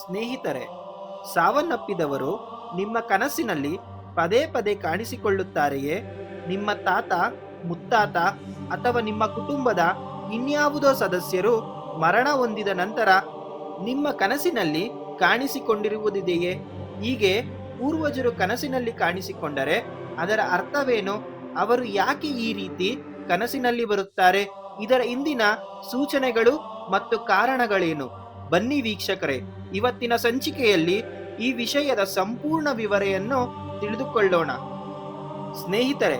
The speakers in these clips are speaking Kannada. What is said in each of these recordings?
ಸ್ನೇಹಿತರೆ, ಸಾವನ್ನಪ್ಪಿದವರು ನಿಮ್ಮ ಕನಸಿನಲ್ಲಿ ಪದೇ ಪದೇ ಕಾಣಿಸಿಕೊಳ್ಳುತ್ತಾರೆಯೇ? ನಿಮ್ಮ ತಾತ, ಮುತ್ತಾತ ಅಥವಾ ನಿಮ್ಮ ಕುಟುಂಬದ ಇನ್ಯಾವುದೋ ಸದಸ್ಯರು ಮರಣ ಹೊಂದಿದ ನಂತರ ನಿಮ್ಮ ಕನಸಿನಲ್ಲಿ ಕಾಣಿಸಿಕೊಂಡಿರುವುದಿದೆಯೇ? ಹೀಗೆ ಪೂರ್ವಜರು ಕನಸಿನಲ್ಲಿ ಕಾಣಿಸಿಕೊಂಡರೆ ಅದರ ಅರ್ಥವೇನು? ಅವರು ಯಾಕೆ ಈ ರೀತಿ ಕನಸಿನಲ್ಲಿ ಬರುತ್ತಾರೆ? ಇದರ ಹಿಂದಿನ ಸೂಚನೆಗಳು ಮತ್ತು ಕಾರಣಗಳೇನು? ಬನ್ನಿ ವೀಕ್ಷಕರೇ, ಇವತ್ತಿನ ಸಂಚಿಕೆಯಲ್ಲಿ ಈ ವಿಷಯದ ಸಂಪೂರ್ಣ ವಿವರೆಯನ್ನು ತಿಳಿದುಕೊಳ್ಳೋಣ. ಸ್ನೇಹಿತರೆ,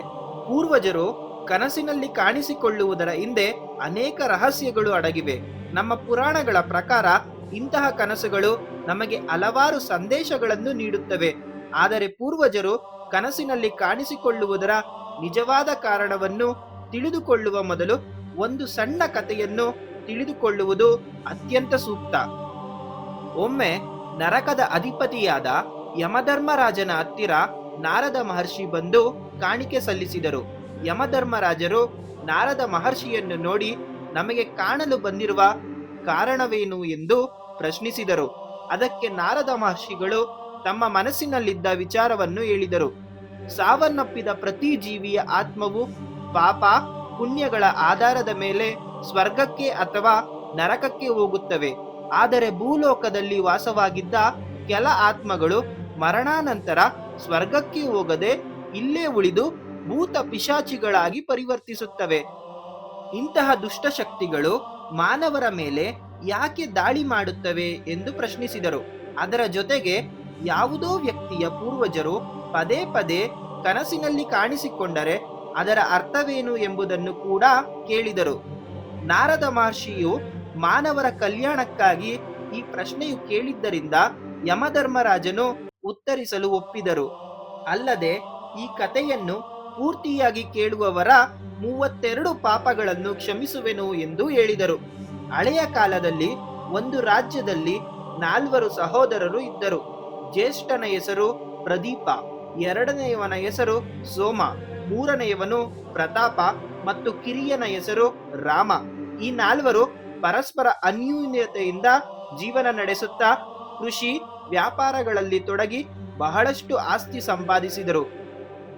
ಪೂರ್ವಜರು ಕನಸಿನಲ್ಲಿ ಕಾಣಿಸಿಕೊಳ್ಳುವುದರ ಹಿಂದೆ ಅನೇಕ ರಹಸ್ಯಗಳು ಅಡಗಿವೆ. ನಮ್ಮ ಪುರಾಣಗಳ ಪ್ರಕಾರ ಇಂತಹ ಕನಸುಗಳು ನಮಗೆ ಹಲವಾರು ಸಂದೇಶಗಳನ್ನು ನೀಡುತ್ತವೆ. ಆದರೆ ಪೂರ್ವಜರು ಕನಸಿನಲ್ಲಿ ಕಾಣಿಸಿಕೊಳ್ಳುವುದರ ನಿಜವಾದ ಕಾರಣವನ್ನು ತಿಳಿದುಕೊಳ್ಳುವ ಮೊದಲು ಒಂದು ಸಣ್ಣ ಕಥೆಯನ್ನು ತಿಳಿದುಕೊಳ್ಳುವುದು ಅತ್ಯಂತ ಸೂಕ್ತ. ಒಮ್ಮೆ ನರಕದ ಅಧಿಪತಿಯಾದ ಯಮಧರ್ಮರಾಜನ ಹತ್ತಿರ ನಾರದ ಮಹರ್ಷಿ ಬಂದು ಕಾಣಿಕೆ ಸಲ್ಲಿಸಿದರು. ಯಮಧರ್ಮರಾಜರು ನಾರದ ಮಹರ್ಷಿಯನ್ನು ನೋಡಿ ನಮಗೆ ಕಾಣಲು ಬಂದಿರುವ ಕಾರಣವೇನು ಎಂದು ಪ್ರಶ್ನಿಸಿದರು. ಅದಕ್ಕೆ ನಾರದ ಮಹರ್ಷಿಗಳು ತಮ್ಮ ಮನಸ್ಸಿನಲ್ಲಿದ್ದ ವಿಚಾರವನ್ನು ಹೇಳಿದರು. ಸಾವನ್ನಪ್ಪಿದ ಪ್ರತಿ ಜೀವಿಯ ಆತ್ಮವು ಪಾಪ ಪುಣ್ಯಗಳ ಆಧಾರದ ಮೇಲೆ ಸ್ವರ್ಗಕ್ಕೆ ಅಥವಾ ನರಕಕ್ಕೆ ಹೋಗುತ್ತವೆ. ಆದರೆ ಭೂಲೋಕದಲ್ಲಿ ವಾಸವಾಗಿದ್ದ ಕೆಲ ಆತ್ಮಗಳು ಮರಣಾನಂತರ ಸ್ವರ್ಗಕ್ಕೆ ಹೋಗದೆ ಇಲ್ಲೇ ಉಳಿದು ಭೂತ ಪಿಶಾಚಿಗಳಾಗಿ ಪರಿವರ್ತಿಸುತ್ತವೆ. ಇಂತಹ ದುಷ್ಟಶಕ್ತಿಗಳು ಮಾನವರ ಮೇಲೆ ಯಾಕೆ ದಾಳಿ ಮಾಡುತ್ತವೆ ಎಂದು ಪ್ರಶ್ನಿಸಿದರು. ಅದರ ಜೊತೆಗೆ ಯಾವುದೋ ವ್ಯಕ್ತಿಯ ಪೂರ್ವಜರು ಪದೇ ಪದೇ ಕನಸಿನಲ್ಲಿ ಕಾಣಿಸಿಕೊಂಡರೆ ಅದರ ಅರ್ಥವೇನು ಎಂಬುದನ್ನು ಕೂಡ ಕೇಳಿದರು. ನಾರದ ಮಹರ್ಷಿಯು ಮಾನವರ ಕಲ್ಯಾಣಕ್ಕಾಗಿ ಈ ಪ್ರಶ್ನೆಯು ಕೇಳಿದ್ದರಿಂದ ಯಮಧರ್ಮರಾಜನು ಉತ್ತರಿಸಲು ಒಪ್ಪಿದರು. ಅಲ್ಲದೆ ಈ ಕಥೆಯನ್ನು ಪೂರ್ತಿಯಾಗಿ ಕೇಳುವವರ ಮೂವತ್ತೆರಡು ಪಾಪಗಳನ್ನು ಕ್ಷಮಿಸುವೆನು ಎಂದು ಹೇಳಿದರು. ಹಳೆಯ ಕಾಲದಲ್ಲಿ ಒಂದು ರಾಜ್ಯದಲ್ಲಿ ನಾಲ್ವರು ಸಹೋದರರು ಇದ್ದರು. ಜ್ಯೇಷ್ಠನ ಹೆಸರು ಪ್ರದೀಪ, ಎರಡನೆಯವನ ಹೆಸರು ಸೋಮ ಮೂರನೆಯವನು ಪ್ರತಾಪ ಮತ್ತು ಕಿರಿಯನ ಹೆಸರು ರಾಮ. ಈ ನಾಲ್ವರು ಪರಸ್ಪರ ಅನ್ಯೂನ್ಯತೆಯಿಂದ ಜೀವನ ನಡೆಸುತ್ತಾ ಕೃಷಿ ವ್ಯಾಪಾರಗಳಲ್ಲಿ ತೊಡಗಿ ಬಹಳಷ್ಟು ಆಸ್ತಿ ಸಂಪಾದಿಸಿದರು.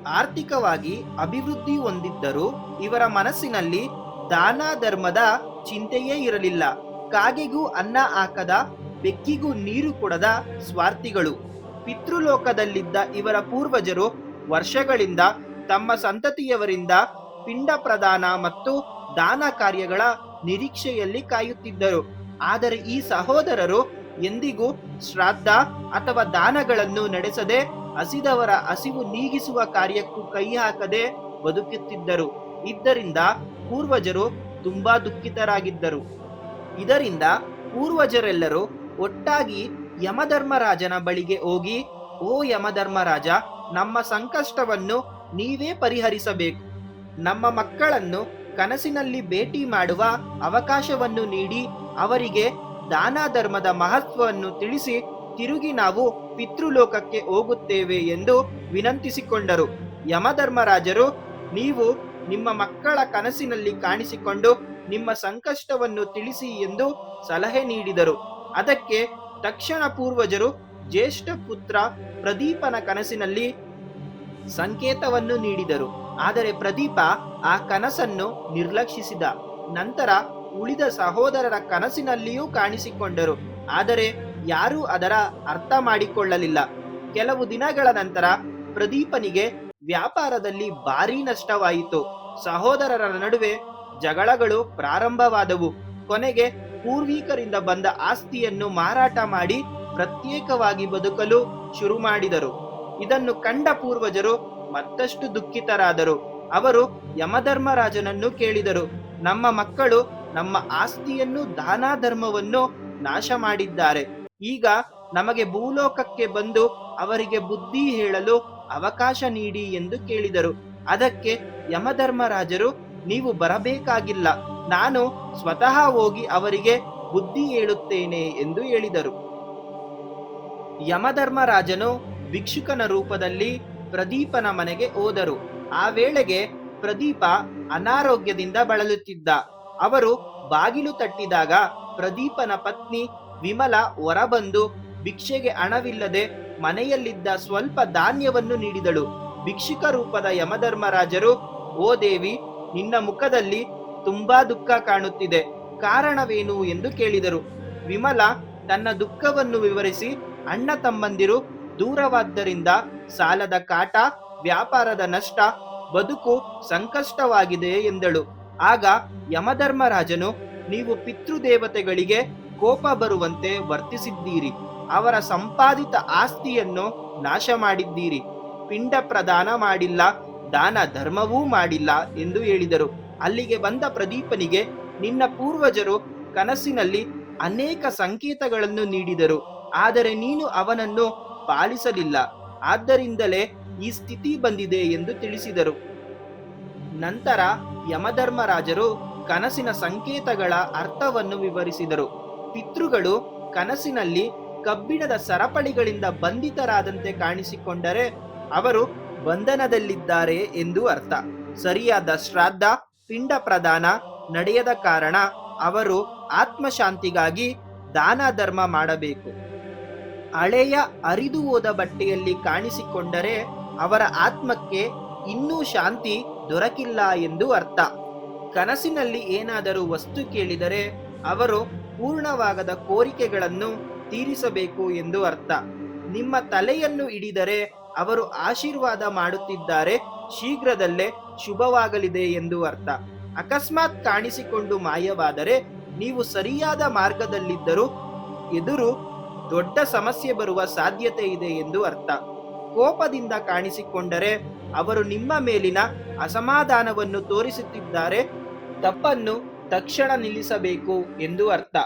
ಆರ್ಥಿಕವಾಗಿ ಅಭಿವೃದ್ಧಿ ಹೊಂದಿದ್ದರೂ ಇವರ ಮನಸ್ಸಿನಲ್ಲಿ ದಾನ ಧರ್ಮದ ಚಿಂತೆಯೇ ಇರಲಿಲ್ಲ. ಕಾಗೆಗೂ ಅನ್ನ ಹಾಕದ, ಬೆಕ್ಕಿಗೂ ನೀರು ಕೊಡದ ಸ್ವಾರ್ಥಿಗಳು. ಪಿತೃಲೋಕದಲ್ಲಿದ್ದ ಇವರ ಪೂರ್ವಜರು ವರ್ಷಗಳಿಂದ ತಮ್ಮ ಸಂತತಿಯವರಿಂದ ಪಿಂಡ ಪ್ರದಾನ ಮತ್ತು ದಾನ ಕಾರ್ಯಗಳ ನಿರೀಕ್ಷೆಯಲ್ಲಿ ಕಾಯುತ್ತಿದ್ದರು. ಆದರೆ ಈ ಸಹೋದರರು ಎಂದಿಗೂ ಶ್ರಾದ್ದ ಅಥವಾ ದಾನಗಳನ್ನು ನಡೆಸದೆ ಹಸಿದವರ ಹಸಿವು ನೀಗಿಸುವ ಕಾರ್ಯಕ್ಕೂ ಕೈ ಹಾಕದೆ ಬದುಕುತ್ತಿದ್ದರು. ಇದರಿಂದ ಪೂರ್ವಜರು ತುಂಬಾ ದುಃಖಿತರಾಗಿದ್ದರು. ಇದರಿಂದ ಪೂರ್ವಜರೆಲ್ಲರೂ ಒಟ್ಟಾಗಿ ಯಮಧರ್ಮರಾಜನ ಬಳಿಗೆ ಹೋಗಿ, ಓ ಯಮಧರ್ಮರಾಜ, ನಮ್ಮ ಸಂಕಷ್ಟವನ್ನು ನೀವೇ ಪರಿಹರಿಸಬೇಕು. ನಮ್ಮ ಮಕ್ಕಳನ್ನು ಕನಸಿನಲ್ಲಿ ಭೇಟಿ ಮಾಡುವ ಅವಕಾಶವನ್ನು ನೀಡಿ, ಅವರಿಗೆ ದಾನ ಧರ್ಮದ ಮಹತ್ವವನ್ನು ತಿಳಿಸಿ ತಿರುಗಿ ನಾವು ಪಿತೃಲೋಕಕ್ಕೆ ಹೋಗುತ್ತೇವೆ ಎಂದು ವಿನಂತಿಸಿಕೊಂಡರು. ಯಮಧರ್ಮರಾಜರು, ನೀವು ನಿಮ್ಮ ಮಕ್ಕಳ ಕನಸಿನಲ್ಲಿ ಕಾಣಿಸಿಕೊಂಡು ನಿಮ್ಮ ಸಂಕಷ್ಟವನ್ನು ತಿಳಿಸಿ ಎಂದು ಸಲಹೆ ನೀಡಿದರು. ಅದಕ್ಕೆ ತಕ್ಷಣ ಪೂರ್ವಜರು, ಜ್ಯೇಷ್ಠ ಪುತ್ರ ಪ್ರದೀಪನ ಕನಸಿನಲ್ಲಿ ಸಂಕೇತವನ್ನು ನೀಡಿದರು. ಆದರೆ ಪ್ರದೀಪ ಆ ಕನಸನ್ನು ನಿರ್ಲಕ್ಷಿಸಿದ. ನಂತರ ಉಳಿದ ಸಹೋದರರ ಕನಸಿನಲ್ಲಿಯೂ ಕಾಣಿಸಿಕೊಂಡರು. ಆದರೆ ಯಾರೂ ಅದರ ಅರ್ಥ ಮಾಡಿಕೊಳ್ಳಲಿಲ್ಲ. ಕೆಲವು ದಿನಗಳ ನಂತರ ಪ್ರದೀಪನಿಗೆ ವ್ಯಾಪಾರದಲ್ಲಿ ಭಾರೀ ನಷ್ಟವಾಯಿತು. ಸಹೋದರರ ನಡುವೆ ಜಗಳಗಳು ಪ್ರಾರಂಭವಾದವು. ಕೊನೆಗೆ ಪೂರ್ವಿಕರಿಂದ ಬಂದ ಆಸ್ತಿಯನ್ನು ಮಾರಾಟ ಮಾಡಿ ಪ್ರತ್ಯೇಕವಾಗಿ ಬದುಕಲು ಶುರು ಮಾಡಿದರು. ಇದನ್ನು ಕಂಡ ಪೂರ್ವಜರು ಮತ್ತಷ್ಟು ದುಃಖಿತರಾದರು. ಅವರು ಯಮಧರ್ಮರಾಜನನ್ನು ಕೇಳಿದರು. ನಮ್ಮ ಮಕ್ಕಳು ನಮ್ಮ ಆಸ್ತಿಯನ್ನು ದಾನ ಧರ್ಮವನ್ನು ನಾಶ ಮಾಡಿದ್ದಾರೆ ಈಗ ನಮಗೆ ಭೂಲೋಕಕ್ಕೆ ಬಂದು ಅವರಿಗೆ ಬುದ್ಧಿ ಹೇಳಲು ಅವಕಾಶ ನೀಡಿ ಎಂದು ಕೇಳಿದರು. ಅದಕ್ಕೆ ಯಮಧರ್ಮರಾಜರು, ನೀವು ಬರಬೇಕಾಗಿಲ್ಲ. ನಾನು ಸ್ವತಃ ಹೋಗಿ ಅವರಿಗೆ ಬುದ್ಧಿ ಹೇಳುತ್ತೇನೆ ಎಂದು ಹೇಳಿದರು. ಯಮಧರ್ಮರಾಜನು ಭಿಕ್ಷುಕನ ರೂಪದಲ್ಲಿ ಪ್ರದೀಪನ ಮನೆಗೆ ಹೋದರು. ಆ ವೇಳೆಗೆ ಪ್ರದೀಪ ಅನಾರೋಗ್ಯದಿಂದ ಬಳಲುತ್ತಿದ್ದ. ಅವರು ಬಾಗಿಲು ತಟ್ಟಿದಾಗ ಪ್ರದೀಪನ ಪತ್ನಿ ವಿಮಲ ಹೊರಬಂದು ಭಿಕ್ಷೆಗೆ ಹಣವಿಲ್ಲದೆ ಮನೆಯಲ್ಲಿದ್ದ ಸ್ವಲ್ಪ ಧಾನ್ಯವನ್ನು ನೀಡಿದಳು. ಭಿಕ್ಷುಕ ರೂಪದ ಯಮಧರ್ಮರಾಜರು, ಓ ದೇವಿ, ನಿನ್ನ ಮುಖದಲ್ಲಿ ತುಂಬಾ ದುಃಖ ಕಾಣುತ್ತಿದೆ. ಕಾರಣವೇನು? ಎಂದು ಕೇಳಿದರು. ವಿಮಲ ತನ್ನ ದುಃಖವನ್ನು ವಿವರಿಸಿ, ಅಣ್ಣ ತಮ್ಮಂದಿರು ದೂರವಾದ್ದರಿಂದ ಸಾಲದ ಕಾಟ, ವ್ಯಾಪಾರದ ನಷ್ಟ, ಬದುಕು ಸಂಕಷ್ಟವಾಗಿದೆ ಎಂದಳು. ಆಗ ಯಮಧರ್ಮರಾಜನು, ನೀವು ಪಿತೃದೇವತೆಗಳಿಗೆ ಕೋಪ ಬರುವಂತೆ ವರ್ತಿಸಿದ್ದೀರಿ. ಅವರ ಸಂಪಾದಿತ ಆಸ್ತಿಯನ್ನು ನಾಶ ಮಾಡಿದ್ದೀರಿ ಪಿಂಡ ಪ್ರದಾನ ಮಾಡಿಲ್ಲ, ದಾನ ಧರ್ಮವೂ ಮಾಡಿಲ್ಲ ಎಂದು ಹೇಳಿದರು. ಅಲ್ಲಿಗೆ ಬಂದ ಪ್ರದೀಪನಿಗೆ ನಿನ್ನ ಪೂರ್ವಜರು ಕನಸಿನಲ್ಲಿ ಅನೇಕ ಸಂಕೇತಗಳನ್ನು ನೀಡಿದರು. ಆದರೆ ನೀನು ಅವನನ್ನು ಪಾಲಿಸಲಿಲ್ಲ. ಆದ್ದರಿಂದಲೇ ಈ ಸ್ಥಿತಿ ಬಂದಿದೆ ಎಂದು ತಿಳಿಸಿದರು. ನಂತರ ಯಮಧರ್ಮರಾಜರು ಕನಸಿನ ಸಂಕೇತಗಳ ಅರ್ಥವನ್ನು ವಿವರಿಸಿದರು. ಪಿತೃಗಳು ಕನಸಿನಲ್ಲಿ ಕಬ್ಬಿಣದ ಸರಪಳಿಗಳಿಂದ ಬಂಧಿತರಾದಂತೆ ಕಾಣಿಸಿಕೊಂಡರೆ ಅವರು ಬಂಧನದಲ್ಲಿದ್ದಾರೆ ಎಂದು ಅರ್ಥ. ಸರಿಯಾದ ಶ್ರಾದ್ದ, ಪಿಂಡ ಪ್ರದಾನ ನಡೆಯದ ಕಾರಣ ಅವರು ಆತ್ಮಶಾಂತಿಗಾಗಿ ದಾನ ಧರ್ಮ ಮಾಡಬೇಕು. ಹಳೆಯ ಅರಿದು ಹೋದ ಬಟ್ಟೆಯಲ್ಲಿ ಕಾಣಿಸಿಕೊಂಡರೆ ಅವರ ಆತ್ಮಕ್ಕೆ ಇನ್ನೂ ಶಾಂತಿ ದೊರಕಿಲ್ಲ ಎಂದು ಅರ್ಥ. ಕನಸಿನಲ್ಲಿ ಏನಾದರೂ ವಸ್ತು ಕೇಳಿದರೆ ಅವರು ಪೂರ್ಣವಾಗದ ಕೋರಿಕೆಗಳನ್ನು ತೀರಿಸಬೇಕು ಎಂದು ಅರ್ಥ. ನಿಮ್ಮ ತಲೆಯನ್ನು ಹಿಡಿದರೆ ಅವರು ಆಶೀರ್ವಾದ ಮಾಡುತ್ತಿದ್ದಾರೆ, ಶೀಘ್ರದಲ್ಲೇ ಶುಭವಾಗಲಿದೆ ಎಂದು ಅರ್ಥ. ಅಕಸ್ಮಾತ್ ಕಾಣಿಸಿಕೊಂಡು ಮಾಯವಾದರೆ ನೀವು ಸರಿಯಾದ ಮಾರ್ಗದಲ್ಲಿದ್ದರೂ ಎದುರು ದೊಡ್ಡ ಸಮಸ್ಯೆ ಬರುವ ಸಾಧ್ಯತೆ ಇದೆ ಎಂದು ಅರ್ಥ. ಕೋಪದಿಂದ ಕಾಣಿಸಿಕೊಂಡರೆ ಅವರು ನಿಮ್ಮ ಮೇಲಿನ ಅಸಮಾಧಾನವನ್ನು ತೋರಿಸುತ್ತಿದ್ದಾರೆ, ತಪ್ಪನ್ನು ತಕ್ಷಣ ನಿಲ್ಲಿಸಬೇಕು ಎಂದು ಅರ್ಥ.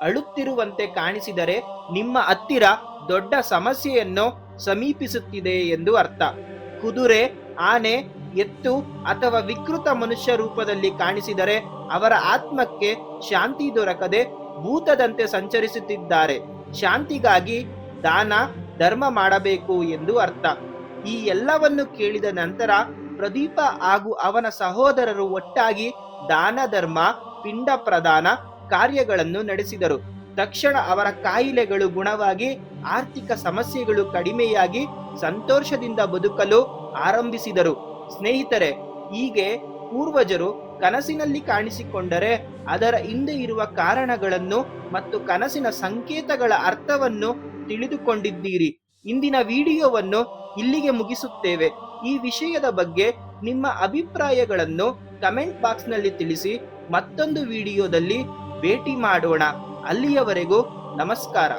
ಅಳುತ್ತಿರುವಂತೆ ಕಾಣಿಸಿದರೆ ನಿಮ್ಮ ಹತ್ತಿರ ದೊಡ್ಡ ಸಮಸ್ಯೆಯನ್ನು ಸಮೀಪಿಸುತ್ತಿದೆ ಎಂದು ಅರ್ಥ. ಕುದುರೆ, ಆನೆ, ಎತ್ತು ಅಥವಾ ವಿಕೃತ ಮನುಷ್ಯ ರೂಪದಲ್ಲಿ ಕಾಣಿಸಿದರೆ ಅವರ ಆತ್ಮಕ್ಕೆ ಶಾಂತಿ ದೊರಕದೆ ಭೂತದಂತೆ ಸಂಚರಿಸುತ್ತಿದ್ದಾರೆ. ಶಾಂತಿಗಾಗಿ ದಾನ, ಧರ್ಮ ಮಾಡಬೇಕು ಎಂದು ಅರ್ಥ. ಈ ಎಲ್ಲವನ್ನು ಕೇಳಿದ ನಂತರ ಪ್ರದೀಪ ಹಾಗೂ ಅವನ ಸಹೋದರರು ಒಟ್ಟಾಗಿ ದಾನ, ಧರ್ಮ, ಪಿಂಡ ಪ್ರದಾನ ಕಾರ್ಯಗಳನ್ನು ನಡೆಸಿದರು. ತಕ್ಷಣ ಅವರ ಕಾಯಿಲೆಗಳು ಗುಣವಾಗಿ, ಆರ್ಥಿಕ ಸಮಸ್ಯೆಗಳು ಕಡಿಮೆಯಾಗಿ, ಸಂತೋಷದಿಂದ ಬದುಕಲು ಆರಂಭಿಸಿದರು. ಸ್ನೇಹಿತರೆ, ಹೀಗೆ ಪೂರ್ವಜರು ಕನಸಿನಲ್ಲಿ ಕಾಣಿಸಿಕೊಂಡರೆ ಅದರ ಹಿಂದೆ ಇರುವ ಕಾರಣಗಳನ್ನು ಮತ್ತು ಕನಸಿನ ಸಂಕೇತಗಳ ಅರ್ಥವನ್ನು ತಿಳಿದುಕೊಂಡಿದ್ದೀರಿ. ಇಂದಿನ ವಿಡಿಯೋವನ್ನು ಇಲ್ಲಿಗೆ ಮುಗಿಸುತ್ತೇವೆ. ಈ ವಿಷಯದ ಬಗ್ಗೆ ನಿಮ್ಮ ಅಭಿಪ್ರಾಯಗಳನ್ನು ಕಮೆಂಟ್ ಬಾಕ್ಸ್ನಲ್ಲಿ ತಿಳಿಸಿ, ಮತ್ತೊಂದು ವಿಡಿಯೋದಲ್ಲಿ ಭೇಟಿ ಮಾಡೋಣ. ಅಲ್ಲಿಯವರೆಗೂ ನಮಸ್ಕಾರ.